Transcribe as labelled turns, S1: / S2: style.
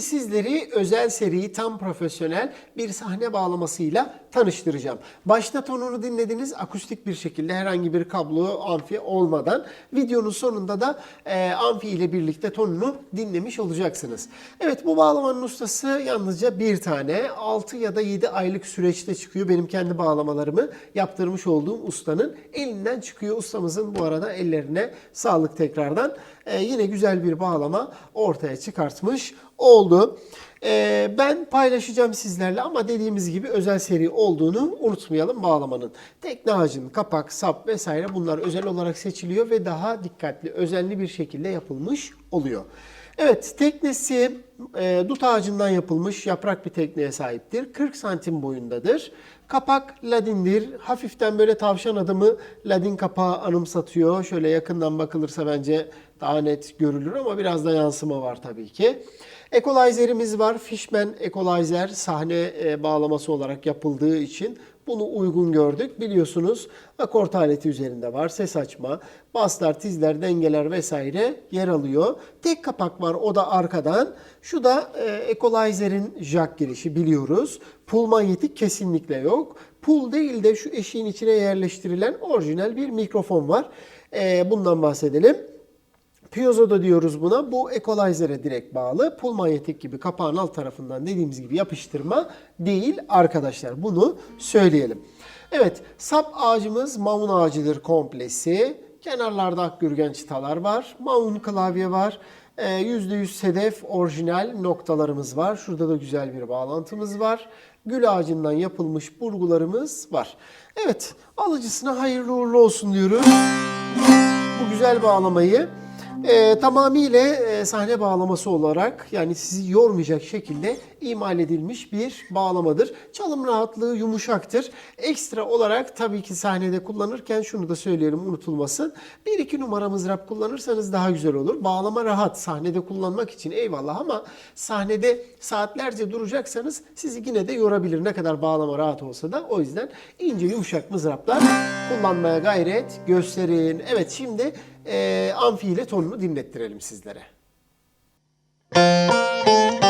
S1: sizleri özel seri tam profesyonel bir sahne bağlamasıyla tanıştıracağım. Başta tonunu dinlediniz akustik bir şekilde herhangi bir kablo amfi olmadan. Videonun sonunda da e, amfi ile birlikte tonunu dinlemiş olacaksınız. Evet bu bağlamanın ustası yalnızca bir tane 6 ya da 7 aylık süreçte çıkıyor. Benim kendi bağlamalarımı yaptırmış olduğum ustanın elinden çıkıyor. Ustamızın bu arada ellerine sağlık tekrardan. E, yine güzel bir bağlama ortaya çıkartmış oldu. E, ben paylaşacağım sizlerle ama dediğimiz gibi özel seri olduğunu unutmayalım bağlamanın. Tekne ağacın, kapak, sap vesaire bunlar özel olarak seçiliyor ve daha dikkatli, özenli bir şekilde yapılmış oluyor. Evet, teknesi e, dut ağacından yapılmış yaprak bir tekneye sahiptir. 40 santim boyundadır. Kapak ladindir. Hafiften böyle tavşan adımı ladin kapağı anımsatıyor. Şöyle yakından bakılırsa bence daha net görülür ama biraz da yansıma var tabii ki. Equalizer'imiz var. Fishman Equalizer sahne e, bağlaması olarak yapıldığı için bunu uygun gördük. Biliyorsunuz akort aleti üzerinde var. Ses açma, baslar, tizler, dengeler vesaire yer alıyor. Tek kapak var o da arkadan. Şu da e, Equalizer'in jack girişi biliyoruz. Pull manyetik kesinlikle yok. Pull değil de şu eşiğin içine yerleştirilen orijinal bir mikrofon var. E, bundan bahsedelim. Piezo da diyoruz buna. Bu equalizer'e direkt bağlı. Pul manyetik gibi kapağın alt tarafından dediğimiz gibi yapıştırma değil arkadaşlar. Bunu söyleyelim. Evet, sap ağacımız maun ağacıdır komplesi. Kenarlarda akgürgen çıtalar var. Maun klavye var. Ee, %100 sedef orijinal noktalarımız var. Şurada da güzel bir bağlantımız var. Gül ağacından yapılmış burgularımız var. Evet, alıcısına hayırlı uğurlu olsun diyoruz. Bu güzel bağlamayı e, tamamıyla e, sahne bağlaması olarak yani sizi yormayacak şekilde imal edilmiş bir bağlamadır. Çalım rahatlığı yumuşaktır. Ekstra olarak tabii ki sahnede kullanırken şunu da söyleyelim unutulmasın. 1-2 numara mızrap kullanırsanız daha güzel olur. Bağlama rahat sahnede kullanmak için eyvallah ama sahnede saatlerce duracaksanız sizi yine de yorabilir. Ne kadar bağlama rahat olsa da o yüzden ince yumuşak mızraplar kullanmaya gayret gösterin. Evet şimdi e, amfi ile tonunu dinlettirelim sizlere. Música